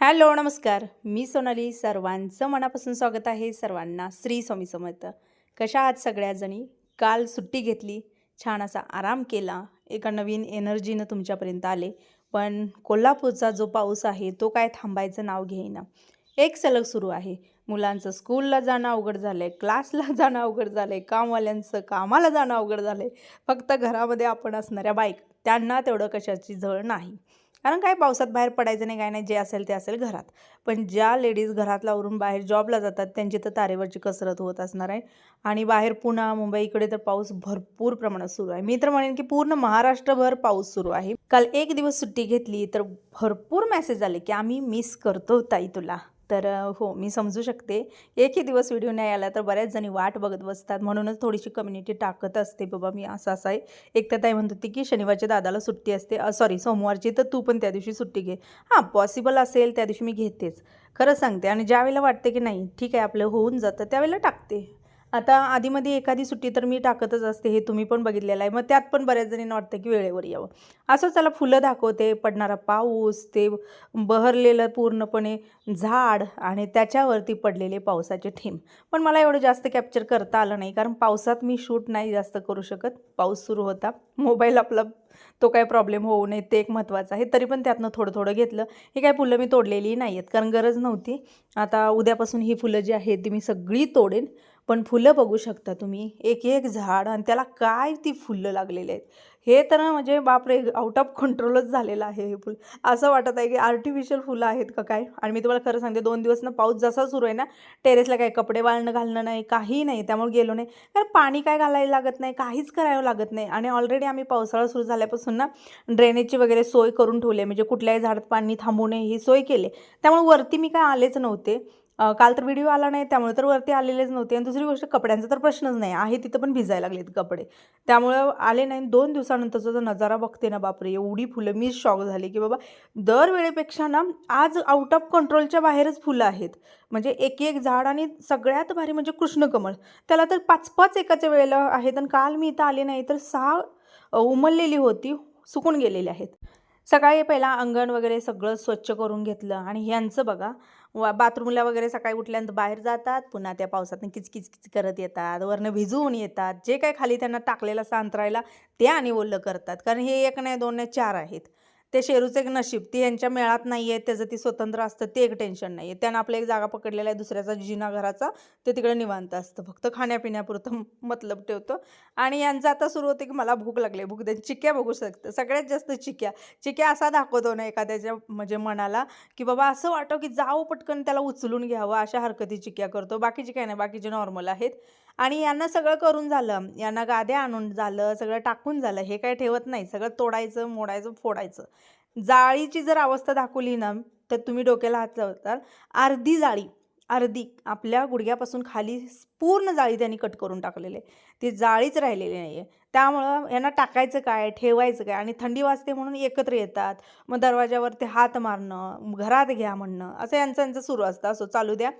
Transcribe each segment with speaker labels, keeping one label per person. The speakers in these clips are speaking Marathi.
Speaker 1: हॅलो नमस्कार. मी सोनाली. सर्वांचं मनापासून स्वागत आहे. सर्वांना श्री स्वामी समर्थ. कशा आहात सगळ्याजणी? काल सुट्टी घेतली. छान असा आराम केला. एका नवीन एनर्जीनं तुमच्यापर्यंत आले. पण कोल्हापूरचा जो पाऊस आहे तो काय थांबायचं नाव घेईना. एक सलग सुरू आहे. मुलांचं स्कूलला जाणं अवघड झालं आहे क्लासला जाणं अवघड झालं आहे कामवाल्यांचं कामाला जाणं अवघड झालं आहे फक्त घरामध्ये आपण असणाऱ्या बाईक त्यांना तेवढं कशाची झळ नाही. कारण काय पावसात बाहेर पडायचं नाही काय नाही जे असेल ते असेल घरात. पण ज्या लेडीज घरातला आवरून बाहेर जॉबला जातात त्यांची तर तारेवरची कसरत होत असणार आहे. आणि बाहेर पुणा मुंबई इकडे तर पाऊस भरपूर प्रमाणात सुरू आहे. मी तर म्हणेन की पूर्ण महाराष्ट्रभर पाऊस सुरू आहे. काल एक दिवस सुट्टी घेतली तर भरपूर मेसेज आले की आम्ही मिस करतो ताई तुला. तर हो मी समजू शकते. एकही दिवस व्हिडिओ नाही आला तर बऱ्याच जणी वाट बघत बसतात. म्हणूनच थोडीशी कम्युनिटी टाकत असते बाबा मी असं असं आहे. एक तर ताई म्हणत होती की शनिवारच्या दादाला सुट्टी असते. सॉरी सोमवारची तर तू पण त्या दिवशी सुट्टी घे. हां पॉसिबल असेल त्या दिवशी मी घेतेच. खरं सांगते आणि ज्या वेळेला वाटते की नाही ठीक आहे आपलं होऊन जातं त्यावेळेला टाकते. आता आधीमध्ये एखादी सुट्टी तर मी टाकतच असते हे तुम्ही पण बघितलेलं आहे. मग त्यात पण बऱ्याच जणींना वाटतं की वेळेवर यावं. असं त्याला फुलं दाखवते पडणारा पाऊस ते बहरलेलं पूर्णपणे झाड आणि त्याच्यावरती पडलेले पावसाचे थेंब. पण मला एवढं जास्त कॅप्चर करता आलं नाही कारण पावसात मी शूट नाही जास्त करू शकत. पाऊस सुरू होता. मोबाईल आपला तो काय प्रॉब्लेम होऊ नये ते एक महत्त्वाचं आहे. तरी पण त्यातनं थोडं थोडं घेतलं. हे काय फुलं मी तोडलेली नाही आहेत कारण गरज नव्हती. आता उद्यापासून ही फुलं जी आहेत ती मी सगळी तोडेन. पण फुलं बघू शकता तुम्ही. एक एक झाड आणि त्याला काय ती फुलं लागलेली आहेत. हे तर म्हणजे बापरे आउट ऑफ कंट्रोलच झालेलं आहे हे फुल. असं वाटत आहे की आर्टिफिशियल फुलं आहेत का काय? आणि मी तुम्हाला खरं सांगते दोन दिवस ना पाऊस जसा सुरू आहे ना टेरेसला काय कपडे वाळणं घालणं नाही काही नाही त्यामुळे गेलो नाही. कारण पाणी काय घालायला लागत नाही काहीच करावं लागत नाही. आणि ऑलरेडी आम्ही पावसाळा सुरू झाल्यापासून ना ड्रेनेजची वगैरे सोय करून ठेवली म्हणजे कुठल्याही झाडात पाणी थांबू नये ही सोय केली त्यामुळे वरती मी काय आलेच नव्हते. काल तर व्हिडिओ आला नाही त्यामुळे तर वरती आलेलेच नव्हते. आणि दुसरी गोष्ट कपड्यांचा तर प्रश्नच नाही. आहे तिथं पण भिजायला लागलेत कपडे. त्यामुळं आले नाही. दोन दिवसानंतरचा जो नजारा बघते ना बापरे! एवढी फुलं. मी शॉक झाली की बाबा दरवेळेपेक्षा ना आज आउट ऑफ कंट्रोलच्या बाहेरच फुलं आहेत. म्हणजे एक एक झाड आणि सगळ्यात भारी म्हणजे कृष्णकमळ. त्याला तर पाच पाच एकाच्या वेळेला आहेत. आणि काल मी इथं आले नाही तर सहा उमललेली होती सुकून गेलेली आहेत. सकाळी पहिला अंगण वगैरे सगळं स्वच्छ करून घेतलं. आणि ह्यांचं बघा वा बाथरूमला वगैरे सकाळी उठल्यानंतर बाहेर जातात पुन्हा त्या पावसातून किचकिच किच करत येतात वरनं भिजवून येतात. जे काही खाली त्यांना टाकलेलं असं अंतरायला ते आणि ओलं करतात. कारण हे एक नाही दोन नाही चार आहेत. ते शेरूचं एक नशीब ती यांच्या मेळात नाही आहे त्याचं ती स्वतंत्र असतं ते एक टेन्शन नाही आहे त्यानं आपलं एक जागा पकडलेला आहे दुसऱ्याचा जिना घराचा ते तिकडे निवांत असतं. फक्त खाण्यापिण्यापुरतं मतलब ठेवतो. आणि यांचं आता सुरू होतं की मला भूक लागली भूक दे चिक्या बघू शकतं. सगळ्यात जास्त चिक्या चिक्या असा दाखवतो ना एखाद्याच्या म्हणजे मनाला की बाबा असं वाटतं की जाऊ पटकन त्याला उचलून घ्यावं अशा हरकती चिक्या करतो. बाकीची काय नाही बाकीचे नॉर्मल आहेत. आणि यांना सगळं करून झालं. यांना गाद्या आणून झालं सगळं टाकून झालं. हे काय ठेवत नाही. सगळं तोडायचं मोडायचं फोडायचं. जाळीची जर अवस्था दाखवली ना तर तुम्ही डोक्याला हात लावताल. अर्धी जाळी अर्धी आपल्या गुडघ्यापासून खाली पूर्ण जाळी त्यांनी कट करून टाकलेली आहे. ती जाळीच राहिलेली नाही आहे त्यामुळं यांना टाकायचं काय ठेवायचं काय? आणि थंडी वाजते म्हणून एकत्र येतात. मग दरवाजावरती हात मारणं घरात घ्या म्हणणं असं यांचं यांचं सुरू असतं. असं चालू द्या.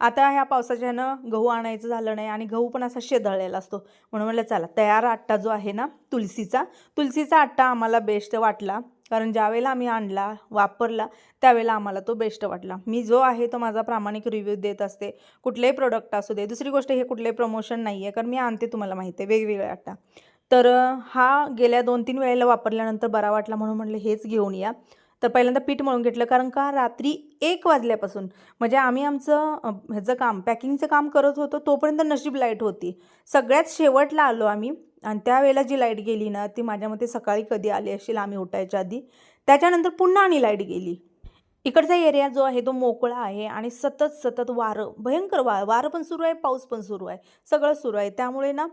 Speaker 1: आता ह्या पावसाच्या ह्यानं गहू आणायचं झालं नाही आणि गहू पण असा शेदळलेला असतो. म्हणून म्हटलं चला तयार आट्टा जो आहे ना तुलसीचा तुलसीचा आट्टा आम्हाला बेस्ट वाटला. कारण ज्यावेळेला आम्ही आणला वापरला त्यावेळेला आम्हाला तो बेस्ट वाटला. मी जो आहे तो माझा प्रामाणिक रिव्ह्यू देत असते. कुठलेही प्रोडक्ट असू दे. दुसरी गोष्ट हे कुठलंही प्रमोशन नाही आहे कारण मी आणते तुम्हाला माहिती आहे वेगवेगळे आट्टा. तर हा गेल्या दोन तीन वेळेला वापरल्यानंतर बरा वाटला म्हणून म्हटलं हेच घेऊन या. तर पहिल्यांदा पीठ मळून घेतलं कारण का रात्री एक वाजल्यापासून म्हणजे आम्ही आमचं ह्याचं काम पॅकिंगचं काम करत होतो तोपर्यंत नशीब लाइट होती. सगळ्यात शेवटला आलो आम्ही आणि त्यावेळेला जी लाइट गेली ना ती माझ्या मते सकाळी कधी आली असेल आम्ही उठायच्या आधी त्याच्यानंतर पुन्हा आणि लाइट गेली. इकडचा एरिया जो आहे तो मोकळा आहे आणि सतत सतत वारं भयंकर वा वारं पण सुरू आहे पाऊस पण सुरू आहे सगळं सुरू आहे. त्यामुळे ना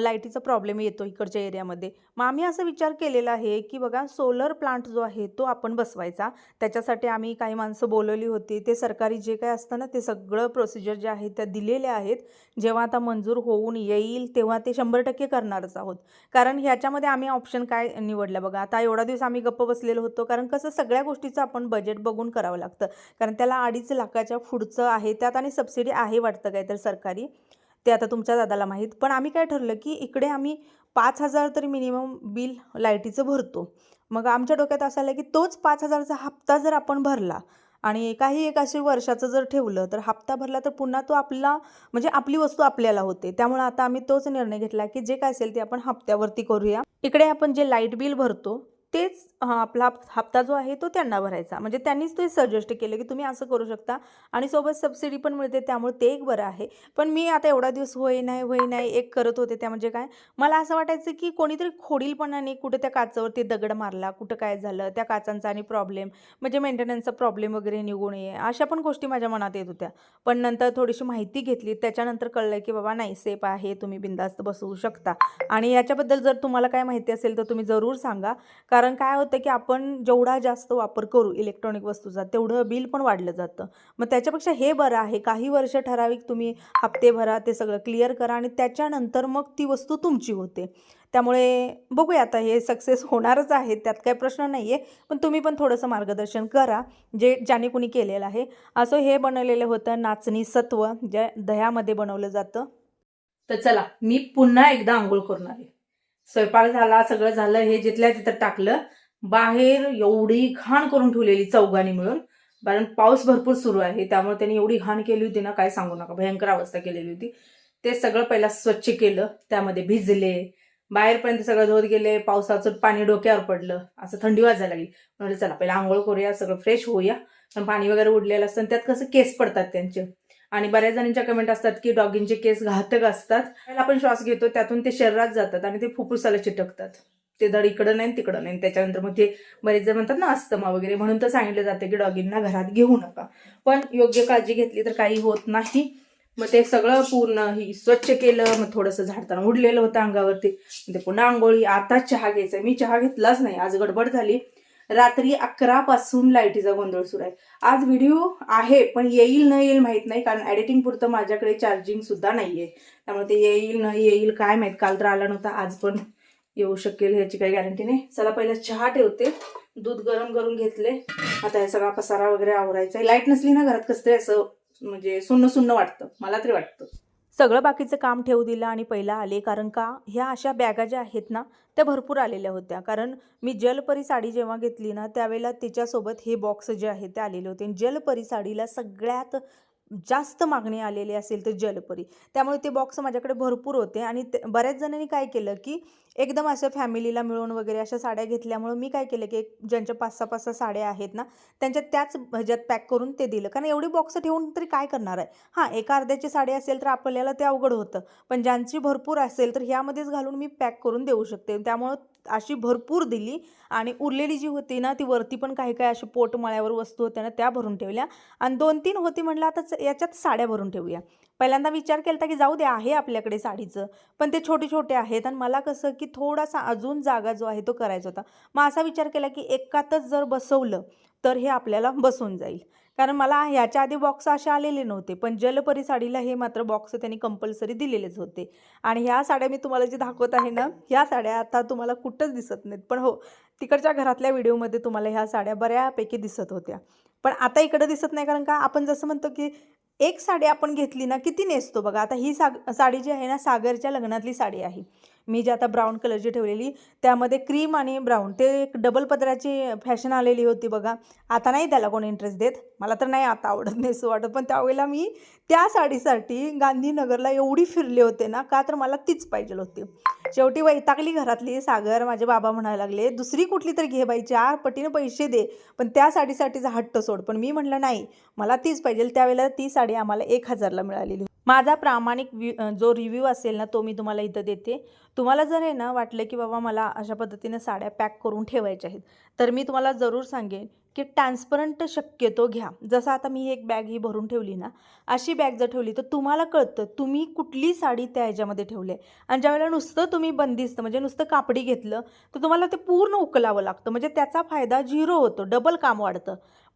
Speaker 1: लाईटीचा प्रॉब्लेम येतो इकडच्या एरियामध्ये. मग आम्ही असा विचार केलेला आहे की बघा सोलर प्लांट जो आहे तो आपण बसवायचा. त्याच्यासाठी आम्ही काही माणसं बोलवली होती. ते सरकारी जे काही असतं ना ते सगळं प्रोसिजर जे आहे त्या दिलेल्या आहेत. जेव्हा आता मंजूर होऊन येईल तेव्हा ते शंभर टक्के करणारच आहोत. कारण ह्याच्यामध्ये आम्ही ऑप्शन काय निवडलं? बघा आता एवढा दिवस आम्ही गप्प बसलेलो होतो. कारण कसं सगळ्या गोष्टीचं आपण बजेट बघून करावं लागतं. कारण त्याला अडीच लाखाच्या पुढचं आहे त्यात आणि सबसिडी आहे वाटतं काय तर सरकारी. ते आता तुमच्या दादाला माहीत. पण आम्ही काय ठरलं की इकडे आम्ही पाच हजार तरी मिनिमम बिल लाईटीचं भरतो. मग आमच्या डोक्यात असं आलं की तोच पाच हजारचा हप्ता जर आपण भरला आणि काही एक असे वर्षाचं जर ठेवलं तर हप्ता भरला तर पुन्हा तो आपला म्हणजे आपली वस्तू आपल्याला होते. त्यामुळे आता आम्ही तोच निर्णय घेतला की जे काय असेल ते आपण हप्त्यावरती करूया. इकडे आपण जे लाइट बिल भरतो तेच आपला हप्ता जो आहे तो त्यांना भरायचा. म्हणजे त्यांनीच ते सजेस्ट केलं की तुम्ही असं करू शकता आणि सोबत सबसिडी पण मिळते त्यामुळे ते एक बरं आहे. पण मी आता एवढा दिवस होई नाही होई नाही एक करत होते त्या म्हणजे काय मला असं वाटायचं की कोणीतरी खोडीलपणाने कुठं त्या काचावरती दगड मारला कुठं काय झालं त्या काचांचा आणि प्रॉब्लेम म्हणजे मेंटेनन्सचा प्रॉब्लेम वगैरे निघून ये अशा पण गोष्टी माझ्या मनात येत होत्या. पण नंतर थोडीशी माहिती घेतली त्याच्यानंतर कळलं की बाबा नाही सेफ आहे तुम्ही बिंदास्त बसवू शकता. आणि याच्याबद्दल जर तुम्हाला काय माहिती असेल तर तुम्ही जरूर सांगा. कारण कारण काय होतं की आपण जेवढा जास्त वापर करू इलेक्ट्रॉनिक वस्तूचा तेवढं बिल पण वाढलं जातं. मग त्याच्यापेक्षा हे बरं आहे काही वर्ष ठराविक तुम्ही हप्ते भरा ते सगळं क्लिअर करा आणि त्याच्यानंतर मग ती वस्तू तुमची होते. त्यामुळे बघूया आता हे सक्सेस होणारच आहे त्यात काही प्रश्न नाही आहे पण तुम्ही पण थोडंसं मार्गदर्शन करा जे ज्याने कुणी केलेलं आहे. असं हे बनवलेलं होतं नाचणी सत्व जे दह्यामध्ये बनवलं जातं. तर चला मी पुन्हा एकदा आंघोळ करून आले. स्वयंपाक झाला सगळं झालं हे जिथल्या तिथं टाकलं बाहेर एवढी घाण करून ठेवलेली चौघांनी मिळून. कारण पाऊस भरपूर सुरू आहे त्यामुळे त्यांनी एवढी घाण केली होती ना काय सांगू नका भयंकर अवस्था केलेली होती. ते सगळं पहिला स्वच्छ केलं त्यामध्ये भिजले बाहेरपर्यंत सगळं धोत गेले पावसाचं पाणी डोक्यावर पडलं असं थंडी वाजायला लागली. म्हणलं चला पहिला आंघोळ करूया सगळं फ्रेश होऊया. पण पाणी वगैरे उडलेलं असतं आणि त्यात कसं केस पडतात त्यांचे. आणि बऱ्याच जणांच्या कमेंट असतात की डॉगिंगचे केस घातक असतात. आपण श्वास घेतो त्यातून ते शरीरात जातात आणि ते फुफ्फुसाला चिटकतात. ते धड इकडं नाही तिकडं नाही. त्याच्यानंतर मग ते बरेच जण म्हणतात ना अस्थमा वगैरे म्हणून तर सांगितलं जातं की डॉगींना घरात घेऊ नका. पण योग्य काळजी घेतली तर काही होत नाही. मग ते सगळं पूर्ण ही स्वच्छ केलं मग थोडंसं झाडताना उडलेलं होतं अंगावरती. ते पुन्हा आंघोळी आता चहा घ्यायचा मी चहा घेतलाच नाही. आज गडबड झाली. रात्री अकरा पासून लाईटीचा गोंधळ सुरू आहे. आज व्हिडिओ आहे पण येईल न येईल माहीत नाही कारण एडिटिंग पुरतं माझ्याकडे चार्जिंग सुद्धा नाहीये. त्यामुळे ते येईल न येईल काय माहीत काल तर आला नव्हता आज पण येऊ शकेल ह्याची काही गॅरंटी नाही. चला पहिला चहा ठेवते. दूध गरम करून घेतले. आता हे सगळा पसारा वगैरे आवरायचा लाइट नसली ना घरात कसं तरी असं म्हणजे सुन्न सुन्न वाटतं. मला तरी वाटतं. सगळं बाकीचं काम ठेवू दिलं आणि पहिला आले. कारण का? ह्या अशा बॅगा ज्या आहेत ना त्या भरपूर आलेल्या होत्या. कारण मी जलपरी साडी जेव्हा घेतली ना त्यावेळेला तिच्यासोबत हे बॉक्स जे आहेत ते आलेले होते. आणि जलपरी साडीला सगळ्यात जास्त मागणी आलेली असेल तर जलपरी. त्यामुळे ते बॉक्स माझ्याकडे भरपूर होते. आणि ते बऱ्याच जणांनी काय केलं की एकदम असं फॅमिलीला मिळून वगैरे अशा साड्या घेतल्यामुळं मी काय केलं की एक ज्यांच्या पाच सहा पाच सहा साड्या आहेत ना त्यांच्या त्याच ह्याच्यात पॅक करून ते दिलं. कारण एवढी बॉक्स ठेवून तरी काय करणार आहे? हां एका अर्ध्याची साडी असेल तर आपल्याला ते अवघड होतं. पण ज्यांची भरपूर असेल तर ह्यामध्येच घालून मी पॅक करून देऊ शकते. त्यामुळं अशी भरपूर दिली आणि उरलेली जी होती ना ती वरती पण काही काही अशी पोटमाळ्यावर वस्तू होत्या ना त्या भरून ठेवल्या. आणि दोन तीन होती म्हटलं आता याच्यात साड्या भरून ठेवूया. पहिल्यांदा विचार केला होता की जाऊ दे आहे आपल्याकडे साडीचं. पण ते छोटे छोटे आहेत आणि मला कसं की थोडासा अजून जागा जो आहे तो करायचा होता. मग असा विचार केला की एकातच जर बसवलं तर हे आपल्याला बसून जाईल. कारण मला ह्याच्या आधी बॉक्स असे आलेले नव्हते पण जलपरी साडीला हे मात्र बॉक्स त्यांनी कंपल्सरी दिलेलेच होते. आणि ह्या साड्या मी तुम्हाला जे दाखवत आहे ना ह्या साड्या आता तुम्हाला कुठंच दिसत नाहीत. पण हो तिकडच्या घरातल्या व्हिडिओमध्ये तुम्हाला ह्या साड्या बऱ्यापैकी दिसत होत्या. पण आता इकडं दिसत नाही कारण का आपण जसं म्हणतो की एक साडी आपण घेतली ना किती नेसतो बघा. आता ही साग साडी जी आहे ना सागरच्या लग्नातली साडी आहे. मी जी आता ब्राऊन कलरची ठेवलेली त्यामध्ये क्रीम आणि ब्राऊन ते एक डबल पदराची फॅशन आलेली होती बघा. आता नाही त्याला कोणी इंटरेस्ट देत? मला तर नाही आता आवडत नाही असं वाटत. पण त्यावेळेला मी त्या साडीसाठी गांधीनगरला एवढी फिरले होते ना का तर मला तीच पाहिजे होती. शेवटी वैतागली घरातली सागर माझे बाबा म्हणायला लागले दुसरी कुठली तरी घे बाई चार पटीनं पैसे दे पण त्या साडीसाठीचा हट्ट सोड. पण मी म्हटलं नाही मला तीच पाहिजे. त्यावेळेला ती साडी आम्हाला एक हजारला मिळालेली माझा प्रामाणिक वि जो रिव्ह्यू असेल ना तो मी तुम्हाला इथं देते. तुम्हाला जर आहे ना वाटलं की बाबा मला अशा पद्धतीने साड्या पॅक करून ठेवायच्या आहेत तर मी तुम्हाला जरूर सांगेन की ट्रान्सपरंट शक्यतो घ्या. जसं आता मी एक बॅग ही भरून ठेवली ना अशी बॅग जर ठेवली तर तुम्हाला कळतं तुम्ही कुठली साडी त्या ह्याच्यामध्ये ठेवली आहे. आणि ज्यावेळेला नुसतं तुम्ही बंदिस्त म्हणजे नुसतं कापडी घेतलं तर तुम्हाला ते पूर्ण उकलावं लागतं. म्हणजे त्याचा फायदा झिरो होतो डबल काम वाढतं.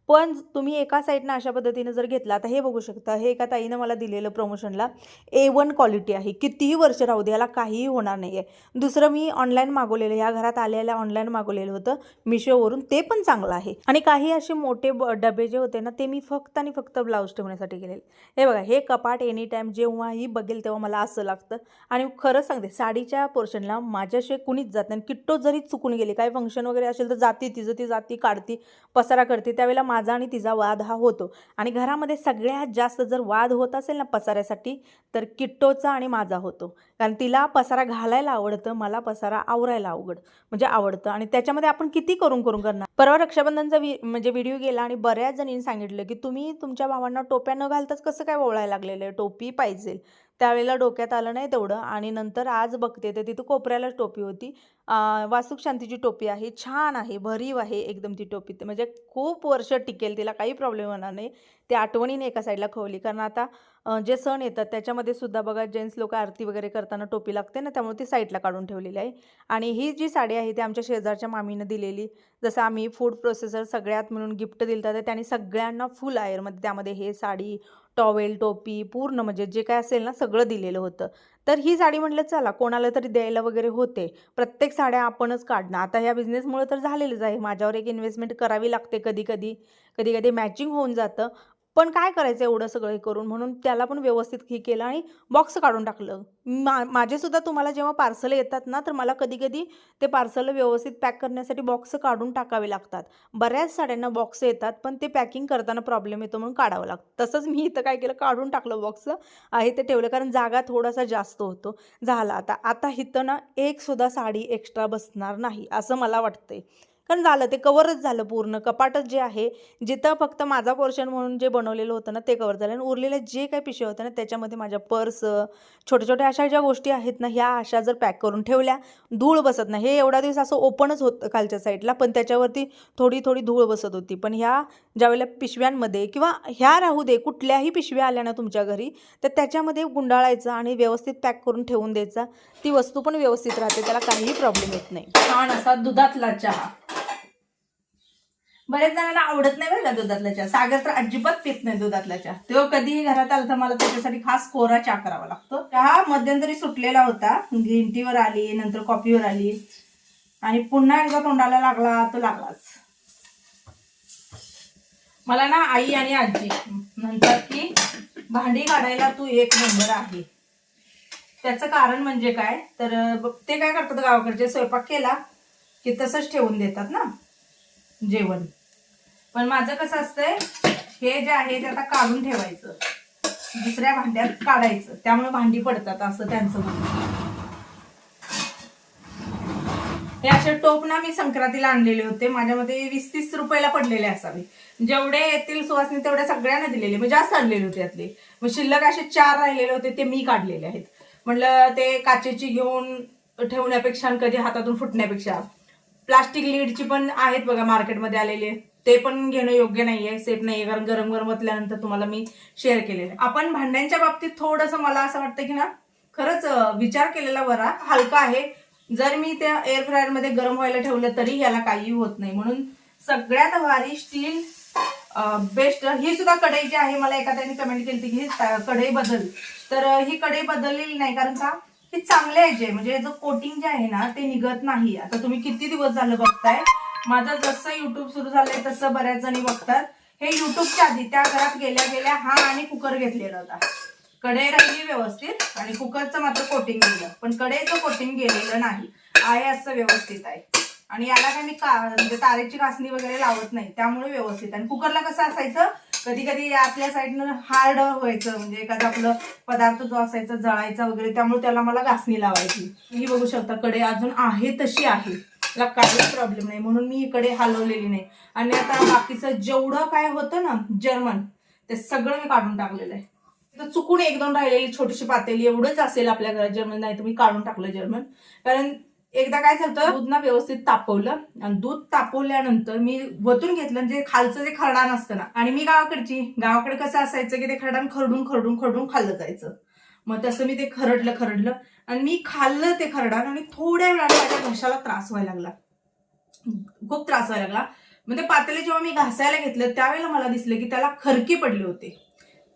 Speaker 1: पण तुम्ही एका साईडनं अशा पद्धतीनं जर घेतला आता हे बघू शकता हे एका ताईनं मला दिलेलं प्रमोशनला ए वन क्वालिटी आहे. कितीही वर्ष राहू दे याला काहीही होणार नाही आहे दुसरं मी ऑनलाईन मागवलेलं ह्या घरात आलेल्या ऑनलाईन मागवलेलं होतं मिशोवरून ते पण चांगलं आहे. आणि काही असे मोठे ब डबे जे होते ना ते मी फक्त आणि फक्त ब्लाऊज ठेवण्यासाठी गेलेले हे बघा हे कपाट एनी टाईम जेव्हाही बघेल तेव्हा मला असं लागतं. आणि खरं सांगते साडीच्या पोर्शनला माझ्याशिवाय कुणीच जात नाही. किट्टो जरी चुकून गेली काही फंक्शन वगैरे असेल तर जाती तिचं ती जाती काढती पसारा करते त्यावेळेला माझा आणि तिचा वाद हा होतो. आणि घरामध्ये सगळ्यात जास्त जर वाद होत असेल ना पसाऱ्यासाठी तर किट्टोचा आणि माझा होतो. कारण तिला पसारा घालायला आवडतं मला पसारा आवरायला आवड म्हणजे आवडतं. आणि त्याच्यामध्ये आपण किती करून करून करणार? परवा रक्षाबंधनचा वि म्हणजे व्हिडिओ गेला आणि बऱ्याच जणींनी सांगितलं की तुम्ही तुमच्या भावांना टोप्या न घालताच कसं काय ओळायला लागलेलं आहे? टोपी पाहिजे त्यावेळेला डोक्यात आलं नाही तेवढं. आणि नंतर आज बघते तर तिथं कोपऱ्यालाच टोपी होती. अं, वास्तुक शांतीची टोपी आहे. छान आहे. भरीव आहे एकदम ती टोपी. म्हणजे खूप वर्ष टिकेल तिला. काही प्रॉब्लेम होणार नाही. ते आठवणीने एका साईडला खवली. कारण आता जे सण येतात त्याच्यामध्ये सुद्धा बघा जेंट्स लोक आरती वगैरे करताना टोपी लागते ना त्यामुळे ती साईडला काढून ठेवलेली आहे. आणि ही जी साडी आहे ती आमच्या शेजारच्या मामीनं दिलेली. जसं आम्ही फूड प्रोसेसर सगळ्यात म्हणून गिफ्ट दिलं तर त्यांनी सगळ्यांना फुल आयरमध्ये त्यामध्ये हे साडी टॉवेल टोपी पूर्ण म्हणजे जे काय असेल ना सगळं दिलेलं होतं. तर ही साडी म्हटलं चला कोणाला तरी द्यायला वगैरे होते. प्रत्येक साड्या आपणच काढणं. आता ह्या बिझनेसमुळे तर झालेलंच आहे. माझ्यावर एक इन्व्हेस्टमेंट करावी लागते कधी कधी कधी कधी मॅचिंग होऊन जातं. पण काय करायचं एवढं सगळं हे करून? म्हणून त्याला पण व्यवस्थित हे केलं आणि बॉक्स काढून टाकलं. मा माझेसुद्धा तुम्हाला जेव्हा पार्सल येतात ना तर मला कधी कधी ते पार्सल व्यवस्थित पॅक करण्यासाठी बॉक्स काढून टाकावे लागतात. बऱ्याच साड्यांना बॉक्स येतात पण ते पॅकिंग करताना प्रॉब्लेम येतो म्हणून काढावं लागतं. तसंच मी इथं काय केलं काढून टाकलं बॉक्स आहे ते ठेवलं कारण जागा थोडासा जास्त होतो झाला आता. आता इथं ना एकसुद्धा साडी एक्स्ट्रा बसणार नाही असं मला वाटतंय. कारण झालं ते कवरच झालं पूर्ण. कपाटच जे आहे जिथं फक्त माझा पोर्शन म्हणून जे बनवलेलं होतं ना ते कवर झालं. आणि उरलेल्या जे काही पिशव्या होत्या ना त्याच्यामध्ये माझ्या पर्स छोट्या छोट्या अशा ज्या गोष्टी आहेत ना ह्या अशा जर पॅक करून ठेवल्या धूळ बसत नाही. हे एवढा दिवस असं ओपनच होतं खालच्या साईडला पण त्याच्यावरती थोडी थोडी धूळ बसत होती. पण ह्या ज्यावेळेला पिशव्यांमध्ये किंवा ह्या राहू दे कुठल्याही पिशव्या आल्या ना तुमच्या घरी तर त्याच्यामध्ये गुंडाळायचं आणि व्यवस्थित पॅक करून ठेवून द्यायचा. ती वस्तू पण व्यवस्थित राहते त्याला काहीही प्रॉब्लेम येत नाही. छान असा दुधातला चहा. बऱ्याच जणांना आवडत नाही बरं का दुधातला चहा. सागर तर अजिबात पित नाही दुधातला चहा. तो कधीही घरात आला तर मला त्याच्यासाठी खास कोरा चहा करावा लागतो. चहा मध्यंतरी सुटलेला होता. ग्रीन टीवर आली नंतर कॉफीवर आली. आणि पुन्हा एकदा तोंडाला लागला तो लागलाच. मला ना आई आणि आजी म्हणतात की भांडी काढायला तू एक नंबर आहे. त्याचं कारण म्हणजे काय? तर ते काय करतात गावाकडचे? स्वयंपाक केला की तसंच ठेवून देतात ना? जेवण. पण माझं कसं असतंय हे जे आहे ते आता काढून ठेवायचं. दुसऱ्या भांड्यात काढायचं. त्यामुळे भांडी पडतात असं त्यांचं म्हणणं. हे असे टोप ना मी संक्रांतीला आणलेले होते. माझ्यामध्ये वीस तीस रुपयाला पडलेले असावे. जेवढे येतील सुवासनी तेवढ्या सगळ्यांना दिलेले. म्हणजे जास्त आणलेले होते यातले. मग शिल्लक असे चार राहिलेले होते ते मी काढलेले आहेत. म्हटलं ते काचेची घेऊन ठेवण्यापेक्षा आणि कधी हातातून फुटण्यापेक्षा. प्लास्टिक लीडची पण आहेत बघा मार्केटमध्ये आलेले. ते पण घेणं योग्य नाहीये सेफ नाहीये. कारण गरम गरम असल्यानंतर तुम्हाला मी शेअर केलेलं आहे. आपण भांड्यांच्या बाबतीत थोडंसं मला असं वाटतं की ना खरंच विचार केलेला बरा हलका आहे. जर मी त्या एअर फ्रायरमध्ये गरम व्हायला ठेवलं तरी याला काही होत नाही. म्हणून सगळ्यात भारी स्टील बेस्ट ही सुद्धा कढई जी आहे मला एखाद्याने कमेंट केली होती की ही कढई बदल. तर ही कढई बदललेली नाही कारण का ही चांगली आहे जे. म्हणजे जो कोटिंग जे आहे ना ते निघत नाही. आता तुम्ही किती दिवस झालं बघताय? माझं जसं युट्यूब सुरू झालंय तसं बऱ्याच जणी बघतात. हे युट्यूबच्या आधी त्या घरात गेल्या गेल्या हा आणि कुकर घेतलेला होता. कढई राहिली व्यवस्थित आणि कुकरचं मात्र कोटिंग गेलं पण कढईचं कोटिंग गेलेलं नाही. आहे असं व्यवस्थित आहे. आणि याला काय मी का म्हणजे तारेची घासणी वगैरे लावत नाही. त्यामुळे व्यवस्थित. आणि कुकरला कसं असायचं? कधी कधी आपल्या साईडनं हार्ड व्हायचं. म्हणजे एखादा आपलं पदार्थ जो असायचा जळायचा वगैरे त्यामुळे त्याला मला घासणी लावायची. ही बघू शकता कडे अजून आहे तशी आहे. ला काहीच प्रॉब्लेम नाही. म्हणून मी इकडे हलवलेली नाही. आणि आता बाकीचं जेवढं काय होतं ना जर्मन ते सगळं मी काढून टाकलेलं आहे. तर चुकून एक दोन राहिलेली छोटीशी पातेली एवढंच असेल आपल्या घरात जर्मन नाही तर मी काढून टाकलं जर्मन कारण एकदा काय झालं दूध ना व्यवस्थित तापवलं. आणि दूध तापवल्यानंतर मी वतून घेतलं म्हणजे खालचं जे खरडाण असतं ना आणि मी गावाकडची गावाकडे कसं असायचं की ते खरडाण खरडून खरडून खरडून खाल्लं जायचं. मग तसं मी ते खरडलं खरडलं. आणि मी खाल्लं ते खरडाण आणि थोड्या वेळाने माझ्या घशाला त्रास व्हायला लागला. खूप त्रास व्हायला लागला. मग ते पातेले जेव्हा मी घासायला घेतलं त्यावेळेला मला दिसलं की त्याला खरके पडले होते.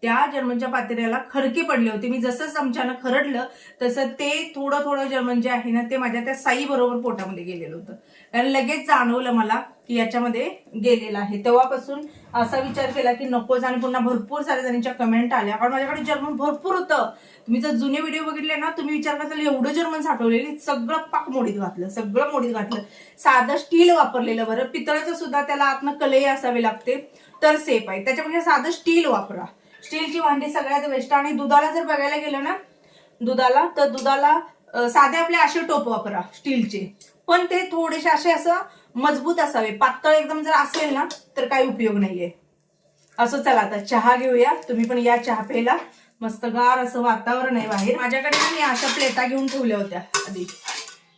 Speaker 1: त्या जर्मनच्या पातेल्याला खरके पडले होते. मी जसं चमच्यानं खरडलं तसं ते थोडं थोडं जर्मन जे आहे ना ते माझ्या त्या साई बरोबर पोटामध्ये गेलेलं होतं. कारण लगेच जाणवलं मला की याच्यामध्ये गेलेलं आहे. तेव्हापासून असा विचार केला की नकोच आणि पुन्हा भरपूर साऱ्या जणांच्या कमेंट आल्या. कारण माझ्याकडे जर्मन भरपूर होतं. तुम्ही जर जुने व्हिडिओ बघितले ना तुम्ही विचार करताल एवढं जर्मन साठवलेली सगळं पाक मोडीत घातलं. सगळं मोडीत घातलं. साधं स्टील वापरलेलं बरं. पितळाचं सुद्धा त्याला आतनं कलई असावी लागते. तर सेफ आहे. त्याच्यापेक्षा साधं स्टील वापरा. स्टीलची भांडी सगळ्यात बेस्ट आणि दुधाला जर बघायला गेलं ना दुधाला तर दुधाला साधे आपले असे टोप वापरा स्टीलचे पण ते थोडेसे असे असं मजबूत असावे. पातळ एकदम जर असेल ना तर काही उपयोग नाहीये. असं चला आता चहा घेऊया. तुम्ही पण या चहा प्यायला. मस्त गार असं वातावरण आहे बाहेर. माझ्याकडे ना मी अशा प्लेटा घेऊन ठेवल्या होत्या आधी.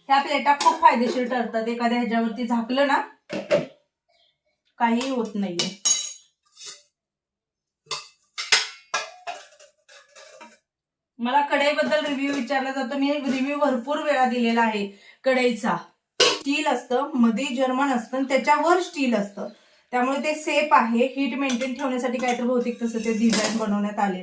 Speaker 1: ह्या प्लेटा खूप फायदेशीर ठरतात. एखाद्या ह्याच्यावरती झाकलं ना काही होत नाहीये. मला कढईबद्दल रिव्ह्यू विचारला जातो. मी रिव्ह्यू भरपूर वेळा दिलेला आहे कढईचा. स्टील असतं मध्ये जर्मन असतं आणि त्याच्यावर स्टील असतं. त्यामुळे ते सेफ आहे हीट मेंटेन ठेवण्यासाठी काहीतरी बहुतेक तसं ते डिझाईन बनवण्यात आले